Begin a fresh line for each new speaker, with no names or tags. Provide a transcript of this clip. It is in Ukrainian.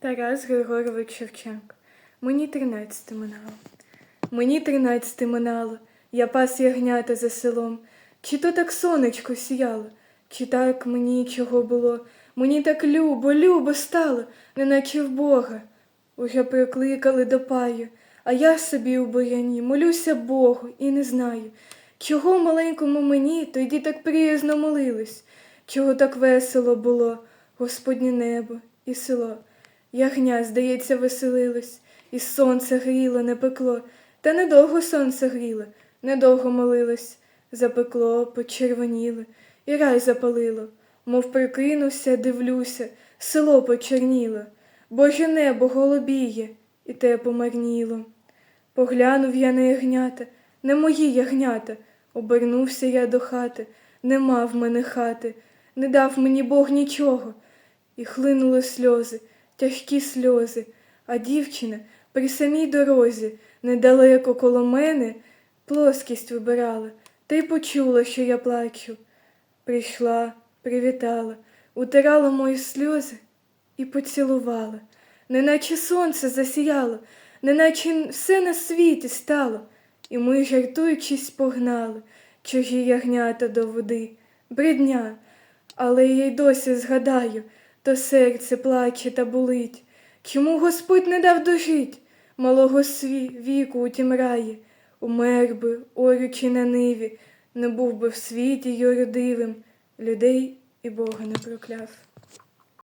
Тарас Григорович Шевченко. Мені тринадцяти минало. Мені тринадцяти минало, я пас ягнята за селом. Чи то так сонечко сіяло, чи так мені чого було. Мені так любо, любо стало, неначе в Бога. Уже прикликали до паю, а я собі у буряні молюся Богу і не знаю, чого маленькому мені тоді так приязно молились, чого так весело було, Господнє небо і село. Ягня, здається, веселилось, і сонце гріло, не пекло, та недовго сонце гріло, недовго молилось, запекло, почервоніло, і рай запалило, мов прикинувся, дивлюся, село почерніло, Боже небо голубіє, і те помарніло. Поглянув я на ягнята, не мої ягнята, обернувся я до хати, нема в мене хати, не дав мені Бог нічого. І хлинули сльози, тяжкі сльози, а дівчина при самій дорозі, недалеко коло мене, плоскість вибирала, та й почула, що я плачу. Прийшла, привітала, утирала мої сльози і поцілувала, неначе сонце засіяло, неначе все на світі стало, і ми, жартуючись, погнали. Чужі ягнята до води, бредня, але я й досі згадаю, то серце плаче та болить. Чому Господь не дав дожить малого сві віку у раї, умер би, орючи на ниві, не був би в світі юродивим, людей і Бога не прокляв.